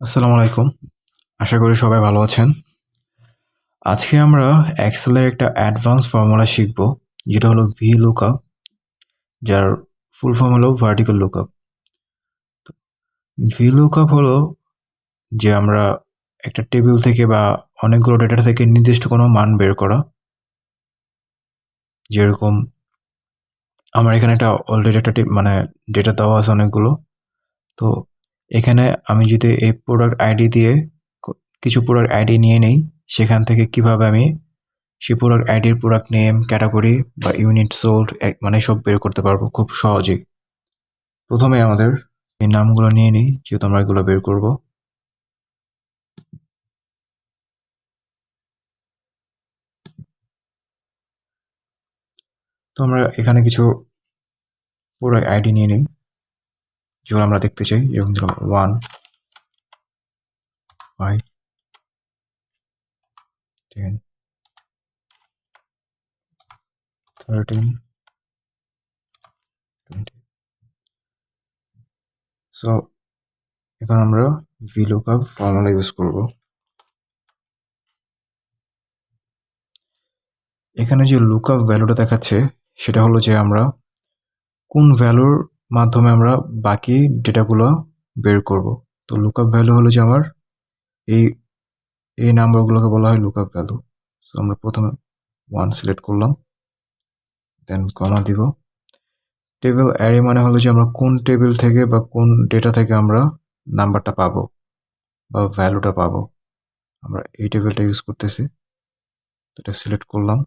আসসালামু আলাইকুম। আশা করি সবাই ভালো আছেন। আজকে আমরা এক্সেলের একটা অ্যাডভান্স ফর্মুলা শিখব, যেটা হলো ভি লুকআপ যার ফুল ফর্ম হলো ভার্টিক্যাল লুকআপ ভি লুকআপ হলো যে আমরা একটা টেবিল থেকে বা অনেকগুলো ডেটা থেকে নির্দিষ্ট কোনো মান বের করা। যেরকম আমার এখানে একটা অলরেডি একটা মানে ডেটা দেওয়া আছে অনেকগুলো। তো এখানে আমি যদি এই প্রোডাক্ট আইডি দিয়ে কিছু প্রোডাক্ট আইডি নিয়ে নেই, সেখান থেকে কীভাবে আমি সেই প্রোডাক্ট আইডির প্রোডাক্ট নেম ক্যাটাগরি বা ইউনিট সোল্ড মানে সব বের করতে পারব খুব সহজেই। প্রথমে আমাদের এই নামগুলো নিয়ে নিই, যেহেতু আমরা এগুলো বের করব। তো আমরা এখানে কিছু প্রোডাক্ট আইডি নিয়ে নিই। যেগুলো আমরা দেখতে চাই যেরকম দিলাম one five ten thirteen so এখন আমরা ভিলুকআপ ফর্মুলা ইউজ করব। এখানে যে লুকআপ ভ্যালুটা দেখাচ্ছে, সেটা হলো যে আমরা কোন ভ্যালুর মাধ্যমে আমরা বাকি ডেটাগুলো বের করব। তো লুকআপ ভ্যালু হলো যে আমার এই এই নাম্বারগুলোকে বলা হয় লুকআপ ভ্যালু সো আমরা প্রথমে ওয়ান সিলেক্ট করলাম দেন কমা দিব। টেবিল অ্যারে মানে হলো যে আমরা কোন টেবিল থেকে বা কোন ডেটা থেকে আমরা নাম্বারটা পাবো বা ভ্যালুটা পাবো। আমরা এই টেবিলটা ইউজ করতেছি, তো এটা সিলেক্ট করলাম।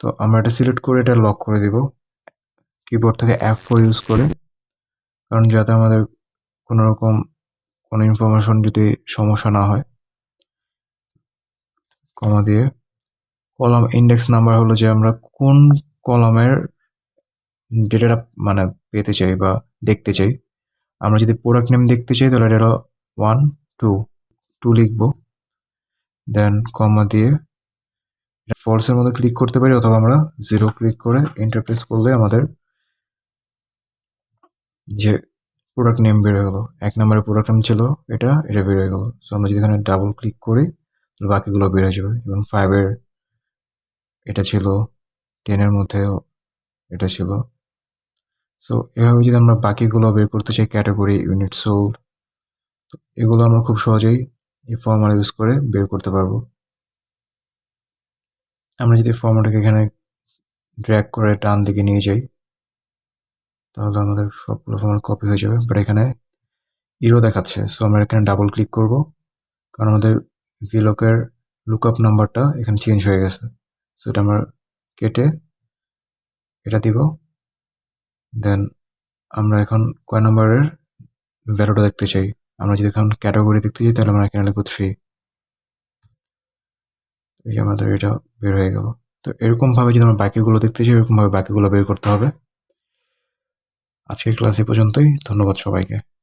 তো আমরা এটা সিলেক্ট করে এটা লক করে দিব। কিবোর্ড থেকে অ্যাপ ফোর ইউজ করে। কারণ যাতে আমাদের কোনো রকম কোনো ইনফরমেশন যদি সমস্যা না হয় কমা দিয়ে। কলাম ইন্ডেক্স নাম্বার হলো যে আমরা কোন কলামের ডেটাটা মানে পেতে চাই বা দেখতে চাই। আমরা যদি প্রোডাক্ট নেম দেখতে চাই, তাহলে এটা ওয়ান টু টু লিখব। দেন কমা দিয়ে ফলসের মধ্যে ক্লিক করতে পারি, অথবা আমরা জিরো ক্লিক করে ইন্টারপ্রেস করলে আমাদের যে প্রোডাক্ট নেম বের হয়ে গেলো। এক নম্বরের প্রোডাক্ট নেম ছিল এটা এটা বের হয়ে গেলো। সো আমরা যদি এখানে ডাবল ক্লিক করি, তাহলে বাকিগুলো বের হয়ে যাবে। যেমন ফাইভের এটা ছিল টেনের মধ্যে এটা ছিল। সো এভাবে যদি আমরা বাকিগুলো বের করতে চাই ক্যাটাগরি ইউনিট সোল্ড তো এগুলো আমরা খুব সহজেই এই ফর্মাল ইউজ করে বের করতে পারব। আমরা যদি ফর্মুলাটাকে এখানে ড্র্যাগ করে টান দিকে নিয়ে যাই তাহলে আমাদের সবগুলো ফর্মুলা কপি হয়ে যাবে। বাট এখানে ইরো দেখাচ্ছে। সো আমরা এখানে ডাবল ক্লিক করব। কারণ আমাদের ভিলকের লুকআপ নাম্বারটা এখানে চেঞ্জ হয়ে গেছে। সো এটা আমরা কেটে এটা দিব। দেন আমরা এখন কয় নম্বরের ভ্যালুটা দেখতে চাই? আমরা যদি এখন ক্যাটাগরি দেখতে চাই তাহলে আমরা এখানে লিখব থ্রি এই যে আমাদের এটা বের হয়ে গেল। তো এরকমভাবে যদি আমরা বাকিগুলো দেখতে চাই, এরকমভাবে বাকিগুলো বের করতে হবে। আজকের ক্লাস এ পর্যন্তই। ধন্যবাদ সবাইকে।